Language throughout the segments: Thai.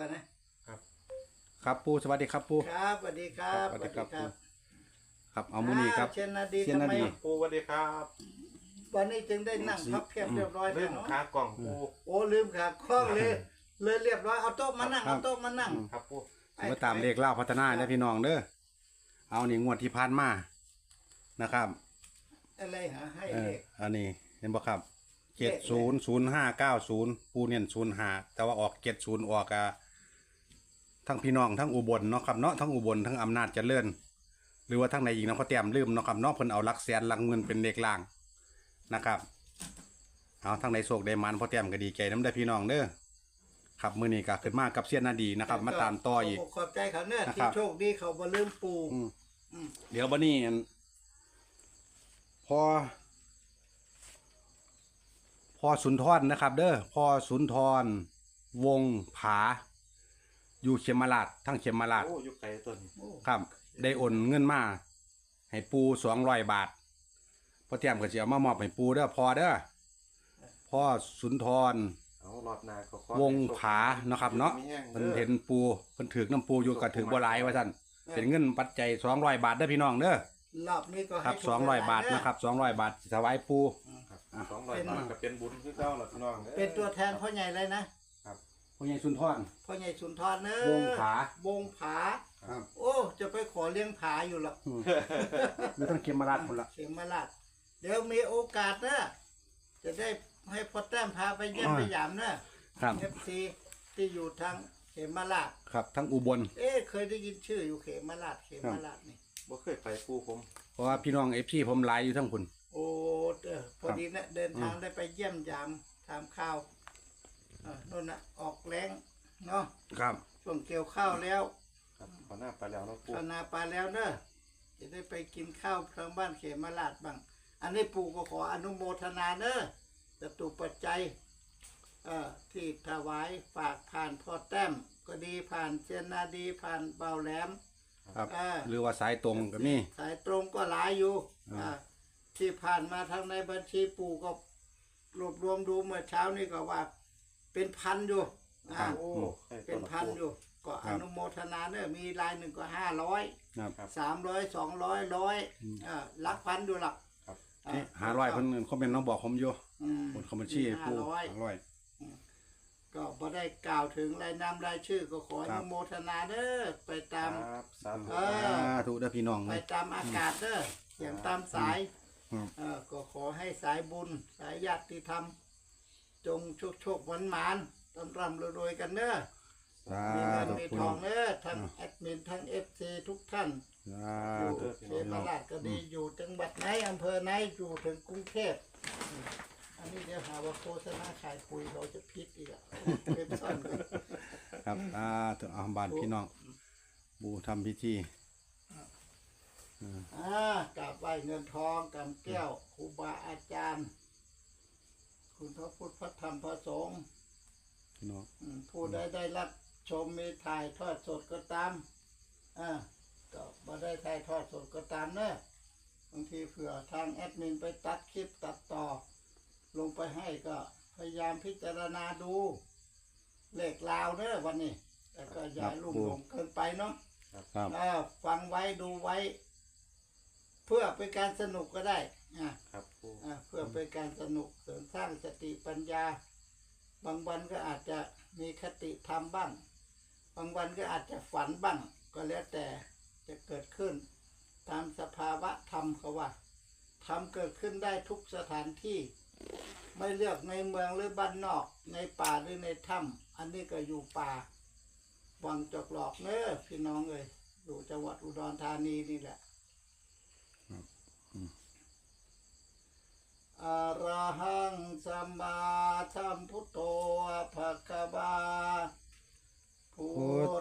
กันนะครับปูสวัสดีครับปู ครับสวัสดีครับสวัสดีครับปูครับเอามือนี้ครับาเชนนาดีเชนทำนาไมดี ปูสวัสดีครับวันนี้จึงได้นั่งพับเพียบเรียบร้อยลืแล้วมเนาะขากล่องปูโอ้ลืมขาคล้องเลย เลยเรียบร้อยเอาโต๊ะมานั่งครับ เอาโต๊ะมานั่งครับปูมาตามเลขเล่าพัฒนาเด้อพี่น้องเด้อเอานี่งวดที่ผ่านมานะครับอะไรหาให้เอเลอขอันนี้เห็นบ่ครับเลเจ็ดขศูนย์ศูนย์ห้าเก้าศูนย์ปูเนียนศูนย์ห้าแต่ว่าออกเจ็ดศูนย์ออกอะ ทั้งพี่น้องทั้งอุบลเนาะครับเนาะทั้งอุบลทั้งอำนาจเจริญหรือว่าทั้งในอีกเนาะเขาเตรียมลืมเนาะครับเนาะเพิ่นเอาหลักแสนหลักเงินเป็นเลขล่างนะครับเอาทั้งในโศกได้มันพอเตรียมก็ดีใจน้ำได้อพี่น้องเด้อครับมื้อนี้ก็ขึ้นมากับเสี้ยนนาดีนะครับ มาตามต่ออีกขบขอบใจเขาเนื้อนะคที่รับ โชคดีเขาบ่ลืมปูอืมอืมเดี๋ยวบันนี้อันพอ พอสุนทรนะครับ เด้อพอสุนทร วงผา อยู่เขมราชทั้งเขมราชโอ้อยุไก่ตัวนี้โอ้ครับ ได้โอนเงินมาให้ปูสองร้อยบาทพอเตรียมก็จะเอามามอบให้ปูเด้อพอเด้อพ่อสุนทร เอารอบหนาก็ขอวงผาเนาะครับ เนาะมีแห้งเพิ่นด้อเห็นปูเพิ่นถือน้ำปูอยู่ก็ถือบ่หลายว่าซั่นเป็นเงินปัจจัยสองร้อยบาทเด้อพี่น้องเด้อรอบนี้ก็ครับให้สองร้อยบาทนะครับสองร้อยบาทถวายปูครับสองร้อยบาทก็เป็นบุญคือเก้าหลัพี่น้องด้อเป็นตัวแทนพ่อใหญ่เลยนะ พ่อใหญ่สุนทรพ่อใหญ่สุนทรเนอะวงผาวงผา ครับโอ้ จะไปขอเลี้ยงผาอยู่หรอกไม่ต้องเขียมมาราดคนละเขมราชเดี๋ยวมีโอกาสนะจะได้ให้พ่อแต้มพาไปเยี่ยมอ่าไปยามนะครับ เอฟซีที่อยู่ทางเขมราชครับ ทั้งอุบล เอ๊ะเคยได้ยินชื่ออยู่เขมราชเขมราชนี่ บ่เคยไปปูผมเพราะว่าพี่น้องเอฟซีผมหลายอยู่ทั้งคุณ โอ้เออพอดีนะเดินทางได้ไปเยี่ยมยามทำข้าวเออโน่นนะออกแรงเนาะครับ ช่วงเกี่ยวข้าวแล้วครับขอหน้าไปแล้วเนาะปูข้าวนาปลาแล้วเนอะจะได้ไปกินข้าวทางบ้านเขมราชบ้าง อันนี้ปู่ก็ขออนุโมทนาเนอะจตุปัจจัยเอ่อที่ถวายฝากผ่านพ่อแต้ม ก็ดีผ่านเจนาดีผ่านเบาแหลม ครับ อ่า หรือว่าสายตรงก็มี สายตรงก็หลายอยู่อ่า อ่าที่ผ่านมาทางในบัญชีปู่ก็รวบรวมดูเมื่อเช้านี่ก็ว่า เป็นพันอยู่อ่าโอ้ให้เป็นตัวละพันปูอยู่ ก็อนุโมทนาเนอะมีรายหนึ่งก็ห้าร้อยครับสามร้อยสองร้อยร้อยอ่าหลักพันอยู่หลักครับอ่นี่หาร้อยเพิ่นเขาเป็นน้องบอกผมอยู่อืมคนเขาบัญชีให้ห้าปูร้อยหาร้อยก็พอได้กล่าวถึงรายนามรายชื่อก็ขออครันุบโมทนาเด้อไปตามครับสาธุเอสาธุเด้อพี่น้องไปเลยตามอากาศเด้ออย่างตามสายครับเออก็ขอให้สายบุญสายญาติธรรม จงโชคโชคหวานหมานร่ำร่ำรวยๆกันเด้อสามีเงินธุมีพี่ทน้อองงเด้อทั้งแอดมินทั้งเอฟซีทุกท่าน สาอยู่ธุเขมราชก็ดีอยู่จังหวัดไหนอำเภอไหนอยู่ถึงกรุงเทพอืมอันนี้เดี๋ยวหาว่าโฆษณาขายคุยเราจะพิษอีกอะเป็นซ่อนเลยครับสาธุเอาบ้านพี่น้องบูทำพิธีอ่ากราบไหว้เงินทองกำแก้วครูบาอาจารย์ คุณพระพุทธพระธรรมพระสงฆ์พี่น้องอืมผู้ใดได้รับชมมีถ่ายทอดสดก็ตามอ่าก็มาได้ถ่ายทอดสดก็ตามเนอะบางทีเผื่อทางแอดมินไปตัดคลิปตัดต่อ ลงไปให้ก็พยายามพิจารณาดูเลขลาวเนอะวันนี้ แต่ก็อย่าลุ่มหลงเกินไปเนาะ ครับ อ่าฟังไว้ดูไว้ เพื่อเป็นการสนุกก็ได้ อ่าครับปูอ่าเพื่อเป็นการสนุกเสริมสร้างสติปัญญา บางวันก็อาจจะมีคติธรรมบ้าง บางวันก็อาจจะฝันบ้าง ก็แล้วแต่จะเกิดขึ้น ตามสภาวะธรรมเขาว่าธรรมเกิดขึ้นได้ทุกสถานที่ ไม่เลือกในเมืองหรือบ้านนอก ในป่าหรือในถ้ำอันนี้ก็อยู่ป่าวังจอกหลอกเนอะพี่น้องเอ้ยอยู่จังหวัดอุดรธานีนี่แหละ อะระหังสัมมาสัมพุทโธภะคะวาพุ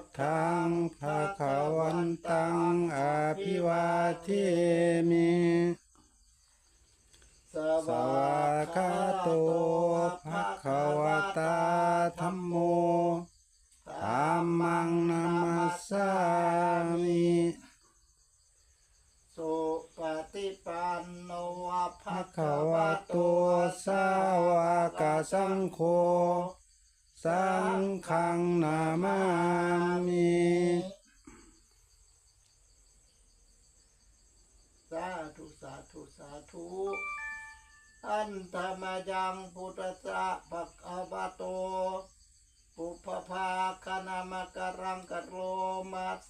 ทธังภะคะวันตังอภิวาเทมิสวากาโตภะคะวะตา ภะภะคะคะวะโตโตสาวกสังโฆสังฆังนามามิสาธุสาธุสาธุอันธรรมยังพุทธะภะคะวะโตปุพพาคณามกรังกะโรมาเส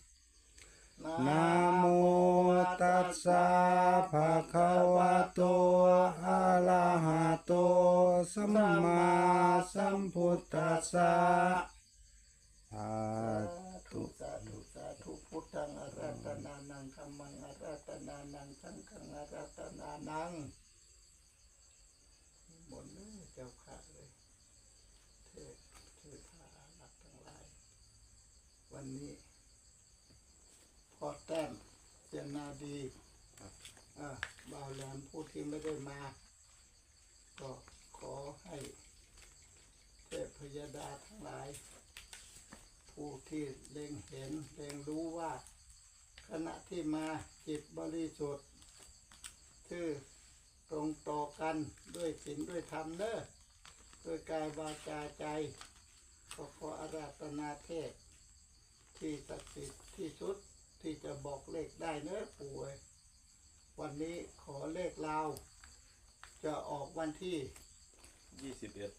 นะโมตัสสะภะคะวะโตอะระหะโตสัมมาสัมพุทธัสสะสาธุสาธุสาธุพุทธังอารัตนานังธัมมังอารัตนานังสังฆังอารัตนานังบนเลยเจ้าค่ะเลยเทศเทศาอารักทั้งหลาย วันนี้ แต้มเสียงนาดีอ่าบ่าวแหลมผู้ที่ไม่ได้มา ก็ขอให้เทพพยดาทั้งหลาย ผู้ที่เล็งเห็นเล็งรู้ว่า ขณะที่มาจิตบริสุทธิ์คือตรงต่อกันด้วยศีลด้วยธรรมเนอะด้วยกายวาจาใจก็ขออาราธนาเทพที่ศักดิ์สิทธิ์ที่สุด ที่จะบอกเลขได้เนอะปู่เอ้ยวันนี้ขอเลขเราวจะออกวันที่ ยี่สิบเอ็ด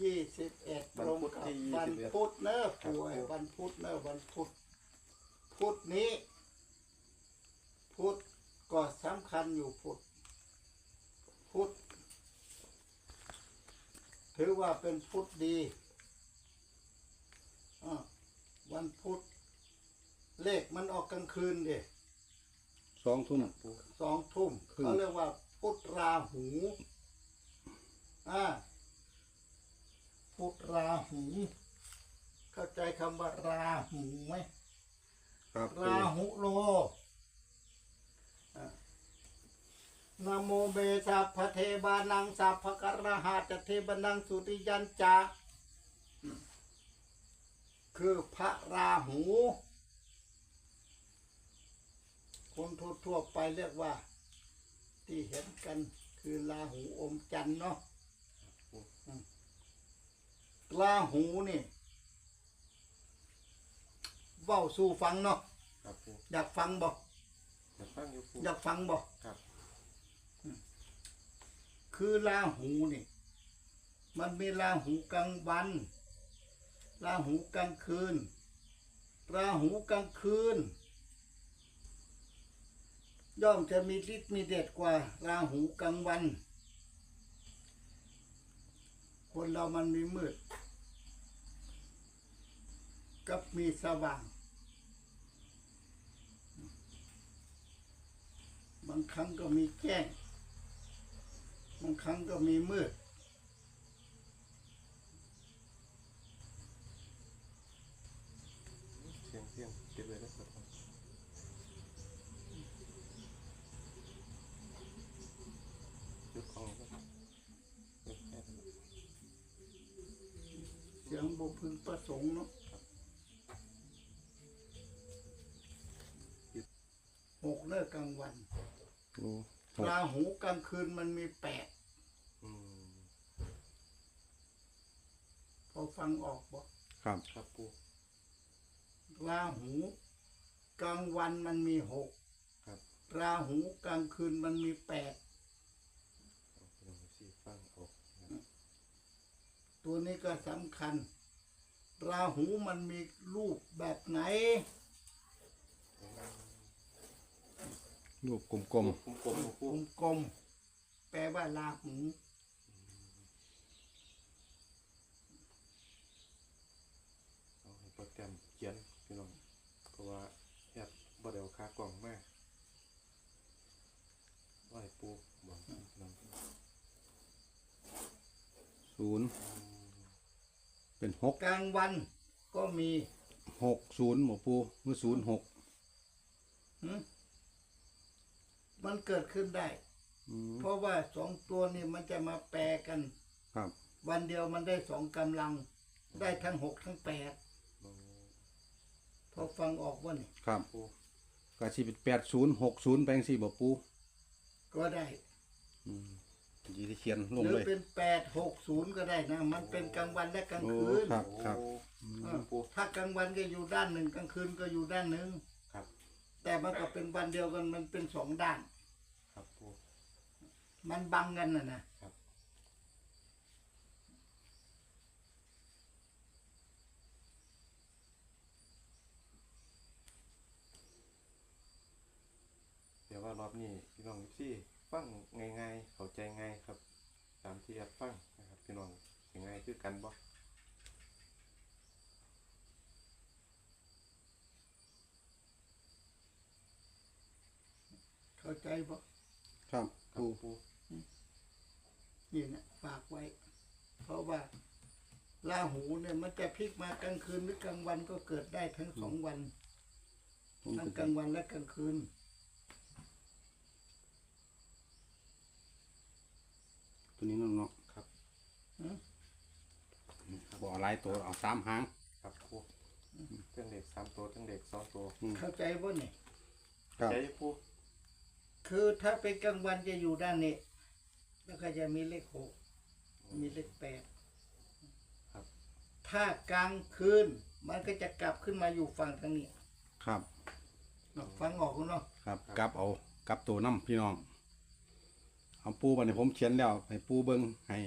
ยี่สิบเอ็ดตวันรงพุธกับที่วัน21พุธเนอะป่วยครับวันพุธเนอะวันพุธพุธนี้ พุธก็สำคัญอยู่พุธพุธถือว่าเป็นพุธดีอะวันพุธ เลขมันออกกลางคืนเด็สองทุ่ม สองทุ่มครึ่ง เขาเรียกว่าพุธราหูอ่าพุธราหู เข้าใจคำว่าราหูไหม ครับราหุโลอะนะโมเบสัพพะเทบานังสัพพะกระหาจะเทบานังสุริยันจาคือพระราหู คนทั่วๆไปเรียกว่า ที่เห็นกันคือราหูอมจันทร์เนาะอืมราหูนี่เว้าสู่ฟังเนาะครับปูอยากฟังบอกอยากฟังอยู่ปูอยากฟังบอกครับ คือราหูนี่ มันมีราหูกลางวันราหูกลางคืนราหูกลางคืน ย่อมจะมีฤทธิ์มีเดชกว่าราหูกลางวัน คนเรามันมีมืด กับมีสว่าง บางครั้งก็มีแจ้ง บางครั้งก็มีมืด เสียงเสียงเก็บเลยนะครับยุดของครับเก็บแค่นั้น เสียงบุพึงประ สงค์เนาะหกเลิกกลางวันโอ้ราหูกลางคืนมันมีแปดอืมพอฟังออกบอกครับ ครับปูราหูกลางวันมันมีหกครับราหูกลางคืนมันมีแปดเอาไปลองสีฟังออกนะตัวนี้ก็สำคัญ ราหูมันมีรูปแบบไหน รูปกลมกลมๆปูกลมๆแปลว่าราหูเอาให้โปรแกรมเขียนพี่น้องเพราะว่าแอดบ่ได้เอาคากล่องมาว่าให้ปูบอกพี่น้องๆศูนย์ เป็นหกกลางวันก็มีหกศูนย์หมอปูมือศูนย์หกหึมันเกิดขึ้นได้ อืมเพราะว่าสองตัวนี่มันจะมาแปรกัน ครับ วันเดียวมันได้สองกำลัง ได้ทั้งหกทั้งแปดโอ้พอฟังออกว่านี่ครับปูก็สิเป็นแปดศูนย์หกศูนย์แปลงสี่บ่ปูก็ได้ อืม ยีที่เขียนลงหรือเลย เป็นแปดหกศูนย์ก็ได้นะ มันเป็นกลางวันและกลางโอ้คืนครับครับโอ้เออถ้ากลางวันก็อยู่ด้านหนึ่งกลางคืนก็อยู่ด้านหนึ่งครับแต่มันก็เป็นวันเดียวกันมันเป็นสองด้าน ครับปู มันบังกันน่ะนะครับ เดี๋ยวว่ารอบนี้พี่น้องที่ฟังง่ายๆเข้าใจ ง่ายครับ ตามที่แอดฟังนะครับพี่น้องยังไงคือกันบ่เข้าใจปะครับครับปูปูนี่นะฝากไว้ เพราะว่าลาหูเนี่ยมันจะพลิกมากลางคืนหรือกลางวันก็เกิดได้ทั้งสองวันผมทั้งก็กลางวันและกลางคืน ตัวนี้เนาะเนาะครับบ่เอาหลายตัวเอาสามหางครับปูเรื่องเด็กสามตัวเรื่องเด็กสองตัวเข้าใจปะเนี่ยครับใจปูคือถ้าเป็นกลางวันจะอยู่ด้านนี้ แล้วก็จะมีเลขหกมีเลขแปดครับถ้ากลางคืนมันก็จะกลับขึ้นมาอยู่ฝั่งทางนี้ ครับเนาะฟังออกคุณเนาะครับ กลับเอากลับตัวน้ำพี่น้อง เอาปูบัดนี้ผมเขียนแล้ว ให้ปูเบิ้งให้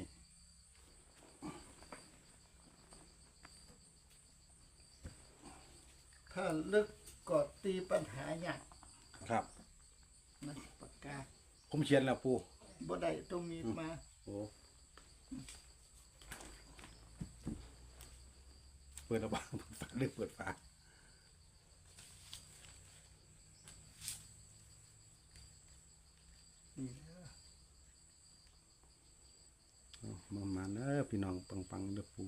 ถ้าลึกก็ตีปัญหายากครับ นะปากกาผมเขียนแล้วปูบ่ได้ต้องมีมาโอ้เปิดระบาเปิดฝาเลือกเปิดฝา นี่เด้อ เอา มันมาเด้อพี่น้องปังปังๆเด้อปู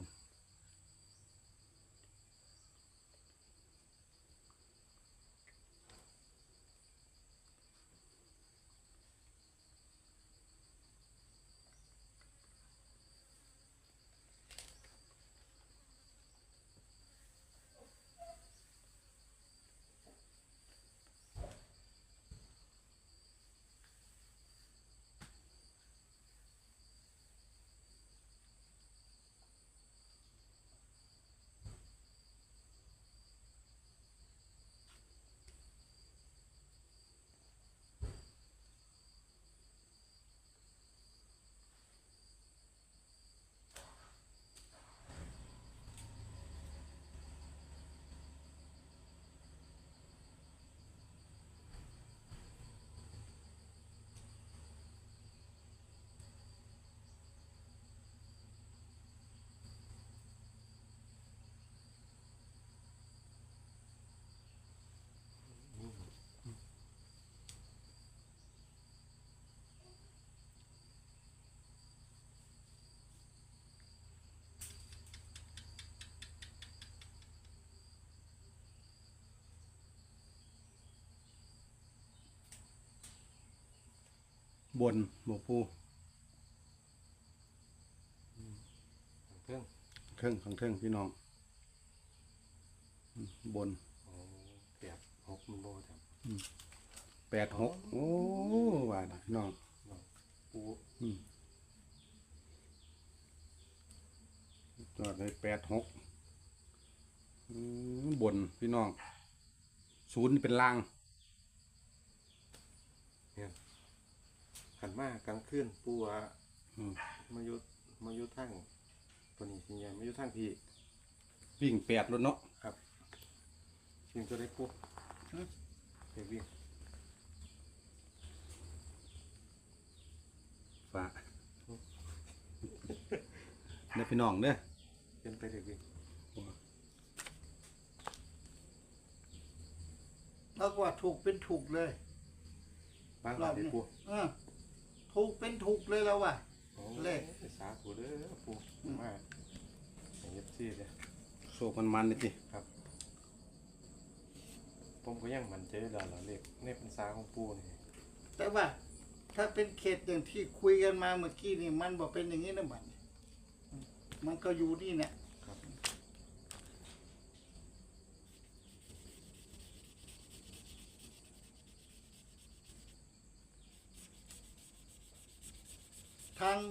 บนบวปูเครื่องเครื่องของเครื่องพี่น้องอืมบนโอ้แปดหกมันโบครับแปดหกโอ้ว่าน่ะพี่น้องน้องปูอืมจอดเลยแปดหกอืมบนพี่น้องศูนย์นี่เป็นล่างเนี่ย ขันมากกลางคืนปูว่าอืมมายุมายุทั้งตัวนี้สิยังมายุทั้งพี่วิ่งแปดรถเนาะครับยิงตัวได้ปูเด็กวิ่งฝากเด้อพี่น้องเด้อเป็นไปเด็กวิ่งแล้วก็ว่าถูกเป็นถูกเลยบ้างรอบเด็กนี้ปูเออ ถูกเป็นถูกเลยแล้วว่ะโอ้เลข สาธุเด้อปูมาเอฟซีเด้อโชคมันมันๆเลยจิครับผมก็ยังมั่นใจแล้วล่ะเลขในพรรษาของปู่นี่แต่ว่า ถ้าเป็นเขตอย่างที่คุยกันมาเมื่อกี้นี่มันบอกเป็นอย่างนี้นะบัดนี้มันก็อยู่นี่เนี่ยครับ ทาง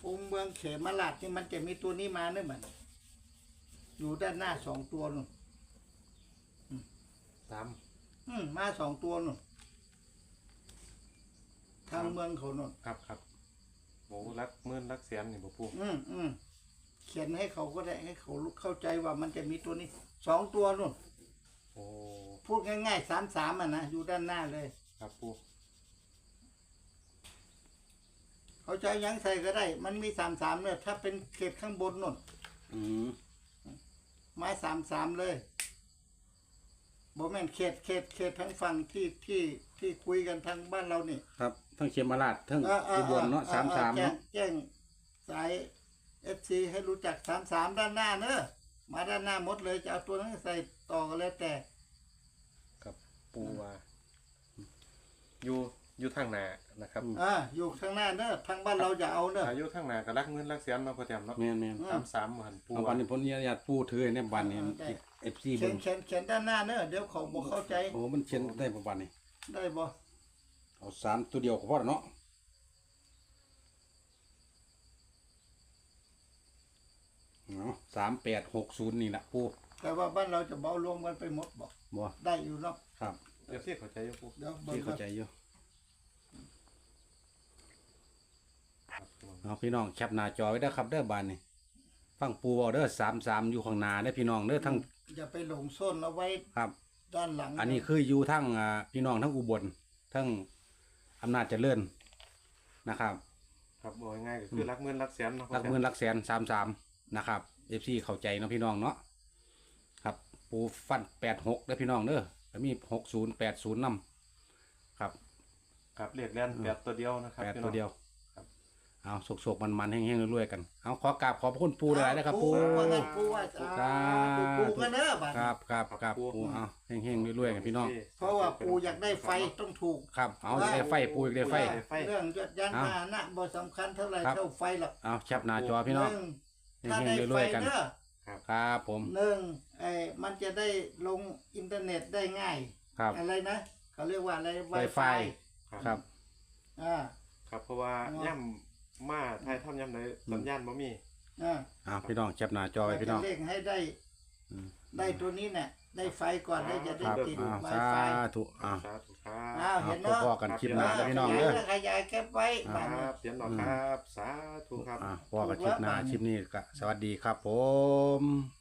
ภูมิเมืองเขมราชนี่มันจะมีตัวนี้มาเนี่ยมันอยู่ด้านหน้าสองตัวนู่นสามอืมมาสองตัวนู่นทางเมืองเขานู่นครับครับโอ้รักหมื่นรักแสนนี่บ่ปู่อืมอืมเขียนให้เขาก็ได้ให้เขาเข้าใจว่ามันจะมีตัวนี้สองตัวนู่นโอ้พูดง่ายๆสามสามอะนะอยู่ด้านหน้าเลย ครับปู่ เขาใช้ยังใส่ก็ได้ มันมีสามสามเนี่ยถ้าเป็นเขตข้างบนนู่นอืมไม้สามสามเลยบอแม่นเขตเขตเขตทั้งฝั่งที่ที่ที่คุยกันทางบ้านเรานี่ครับทั้งเขมราชทั้งเออเอออุบลเนาะออสามสามแจ้งเนาะแจ้งสายเอฟซีให้รู้จักสามสามด้านหน้าเนอะมาด้านหน้าหมดเลยจะเอาตัวนั้นใส่ต่อก็แล้วแต่ครับปู่ว่าอยู่ อยู่ทางหน้านะครับอ่าอยู่ข้างหน้าเนอะทางบ้านเราอย่าเอาเนอะอายุทางหน้าก็รักหมื่นรักแสนเนาะพ่อแต้มเนาะแม่นแม่นอืมสามสามหันปู่เอาวัว่านนี้ผมญาติปู่ถือในบันนี้เอาได้เอฟซีเขียนเขียนเขียนด้านหน้าเนอะเดี๋ยวเขาบอกเข้าใจ โอ้มันเขียนได้ประมาณนี้ได้บ่เอาสามตัวเดียวก็พอแล้วเนาะเนาะสามแปดหกศูนย์นี่แหละปู่แต่ว่าบ้านเราจะเบารวมกันไปหมดบอกบ่ได้อยู่เนาะครับเดี๋ยวสิเข้าใจอยู่ปู่เดี๋ยวเบิ่งที่ก่เข้าอนใจอยู่ ครับผม เอาพี่น้องแคปหน้าจอไว้เด้อครับเด้อบานนี่ฟังปูเอาเด้อสามสามอยู่ข้างหน้าเด้อพี่น้องเด้อทั้งอย่าไปหลงส้นเอาไว้ครับ ด้านหลังอันนี้คืออยู่ทั้งอ่าพี่น้องทั้งอุบลทั้งอำนาจเจริญนะครับ ครับบอกง่ายๆก็คือรักหมื่นรักแสนเนาะพ่อรักแต้หมื่นรักแสนสามสามนะครับเอฟซีเข้าใจเนาะพี่น้องเนาะครับ ปูฟันแปดหกเด้อพี่น้องเด้อแล้วมีหกศูนย์แปดศูนย์นำครับ ครับเลขแล่นแปดตัวเดียวนะครับแปดพี่ตัน้วองเดียวครับ เอาสกๆมันๆแห้งๆรวยๆกันเอาขอกราบขอบพระคุณปูเลยนะครับปู ว่างั้นปูว่าสาสาธุปูกันเนอะบัดครับครับครับปูเอาแห้งๆรวยๆกันพี่น้องเพราะว่าปูอยากได้ไฟต้องถูก ครับเอาอยากได้ไฟปูอยากได้ไฟ เรื่องยอดยานพาหนะบ่สำคัญเท่าไหร่ครับ เท่าไฟหรอกเอาแคปหน้าจอพี่น้อง หนึ่งถ้าเฮได้งๆรไฟวยๆกันเนอะครับผม หนึ่งไอ้มันจะได้ลงอินเทอร์เน็ตได้ง่าย ครับ อะไรนะเขาเรียกว่าอะไร Wi-Fi ครับ อ่า ครับเพราะว่าอ๋อย่ำ มาไทยทำย่ำในสัญญาณบ่มี อ่าเอาพี่น้องแคปหน้าจอไว้พี่น้อง จะเร่งให้ได้ อืม ได้ตัวนี้เนี่ยได้ไฟก่อนได้จะได้ครับติดอ้าวไวสาไฟธุอ้าว สาธุครับอ้าวเอาเห็นพเนาะอๆกันคลิปหน้าครัแล้วบพี่น้องเด้อ ขยายแคปไว้อ่าบ้านคนี้ รับเดี๋ยวหนอครับ สาธุครับ อ่าพอกันคลิปหน้าคลิปนี้ก็สวัสดีครับผม